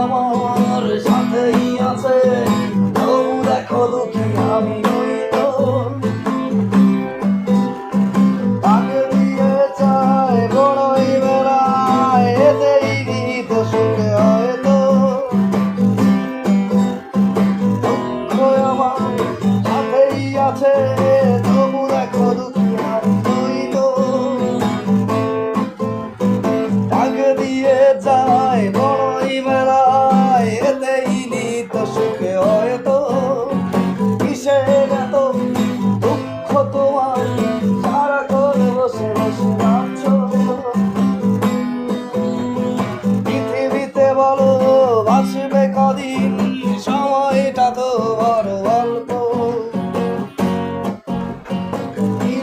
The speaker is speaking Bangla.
আমার সাথেই আছে। দেখো দুঃখী আমি তোমার সারা করে বসে বসে ভাবছ। পৃথিবীতে বলো, বাঁচবে কদিন? সময়টা তো বড় অল্প। কি